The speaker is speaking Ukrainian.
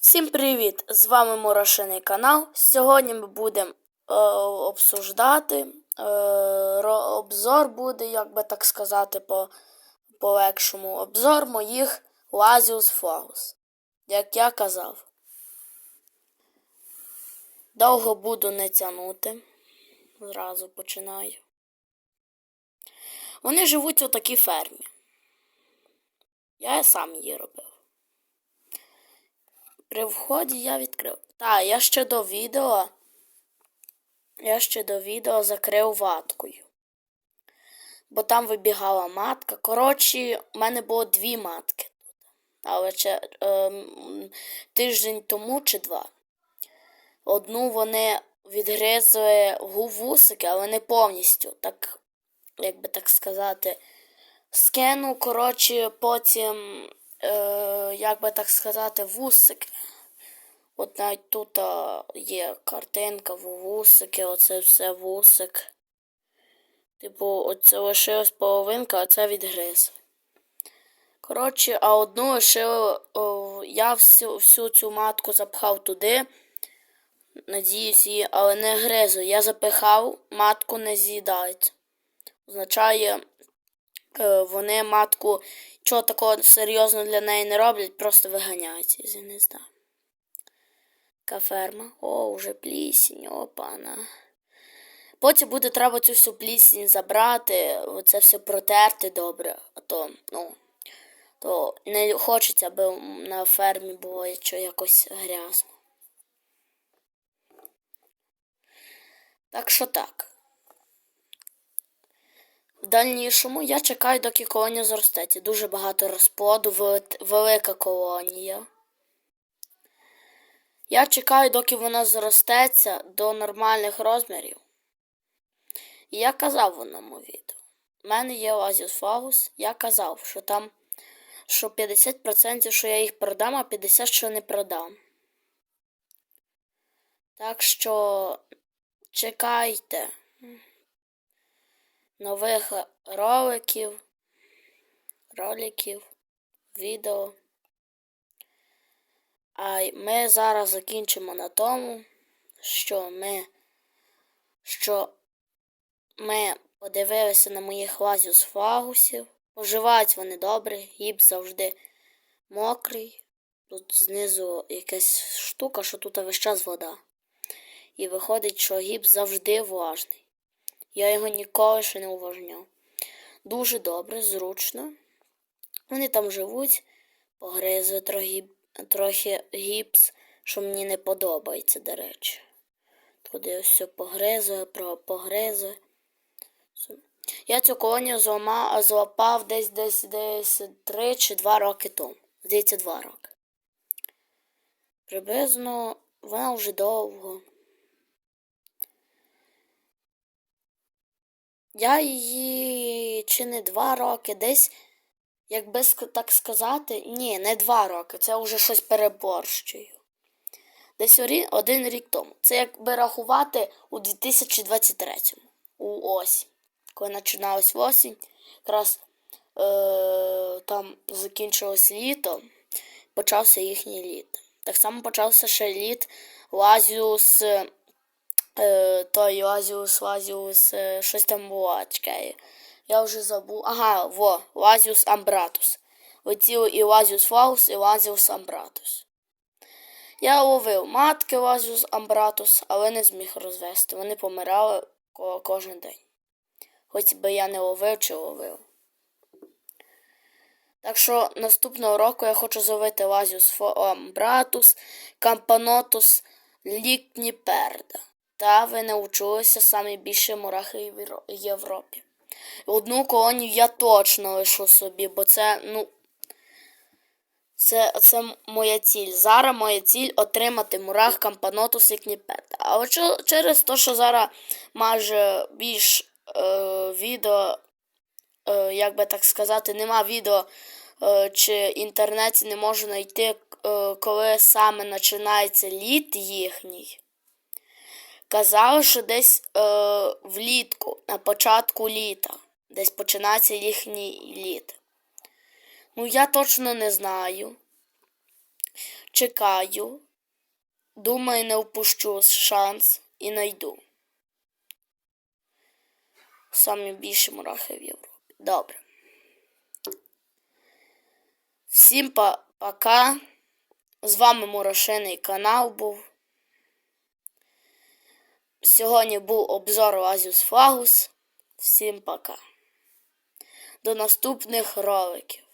Всім привіт! З вами Морошиний канал. Сьогодні ми будемо е, обсуждати. Е, обзор буде, як би так сказати, по, по легшому. Обзор моїх Лазіус Фогус. Як я казав. Довго буду не тягнути. Зразу починаю. Вони живуть у такій фермі. Я сам її робив. При вході я відкрив. Так, я ще до відео. Я ще до відео закрив ваткою. Бо там вибігала матка. Коротше, у мене було дві матки. Але ще ем, тиждень тому чи два. Одну вони відгризли гувусики, але не повністю. Так, як би так сказати, скину, коротше, потім, е, як би так сказати, вусики. От навіть тут а, є картинка вусики, оце все вусик. Типу, оце лишилась половинка, а це відгриз. Коротше, а одну о, я всю, всю цю матку запхав туди. Надіюсь її, але не гризу. Я запихав, матку не з'їдають. Означає, е, вони матку чого такого серйозного для неї не роблять, просто виганяють із гнізда. Така ферма. О, вже плісінь, опана. Потім буде треба цю всю плісінь забрати, це все протерти добре, а то, ну, то не хочеться, аби на фермі було якось грязно. Так що так. Дальнішому я чекаю, доки колонія зростеться. Дуже багато розплоду, велика колонія. Я чекаю, доки вона зростеться до нормальних розмірів. І я казав в одному відео. У мене є Оазіус Фагус. Я казав, що там що 50% що я їх продам, а 50% що не продам. Так що чекайте нових роликів, роликів, відео. А ми зараз закінчимо на тому, що ми, що ми подивилися на моїх лазіус фагусів. Поживають вони добре, гіб завжди мокрий. Тут знизу якась штука, що тут весь час вода. І виходить, що гіб завжди влажний. Я його ніколи ще не уважняв. Дуже добре, зручно. Вони там живуть, погризли трохи, трохи гіпс, що мені не подобається, до речі. Туди все погризує, погризує. Я цю колонію злама, злапав десь десь десь 3 чи 2 роки тому. Здається, 2 роки. Приблизно вона вже довго. Я її чи не 2 роки, десь, якби так сказати, ні, не 2 роки, це вже щось переборщую. Десь один рік тому. Це якби рахувати у 2023 у осінь. Коли починалась осінь, якраз е- там закінчилось літо, почався їхній літ. Так само почався ще літ Лазіус, той Лазіус, Лазіус, е, щось там було, чекай. Я вже забув. Ага, во, Лазіус Амбратус. Летів і Лазіус Фаус, і Лазіус Амбратус. Я ловив матки Лазіус Амбратус, але не зміг розвести. Вони помирали кожен день. Хоч би я не ловив чи ловив. Так що наступного року я хочу зловити Лазіус Фо- Амбратус, Кампанотус, Лікніперда. Та ви навчилися самі більше мурахи в Європі. Одну колонію я точно лишу собі, бо це, ну, це, це моя ціль. Зараз моя ціль отримати мурах Кампанотус і Кніпета. Але через те, що зараз майже більш е, відео, е, як би так сказати, нема відео е, чи інтернеті не можу знайти, е, коли саме починається літ їхній. Казали, що десь е, влітку, на початку літа, десь починається їхній літ. Ну, я точно не знаю. чекаю. Думаю, не впущу шанс і найду. Самі більші мурахи в Європі. Добре. Всім па- пока. З вами Мурашиний канал був. Сьогодні був обзор Азіус Фагус. Всім пока. До наступних роликів.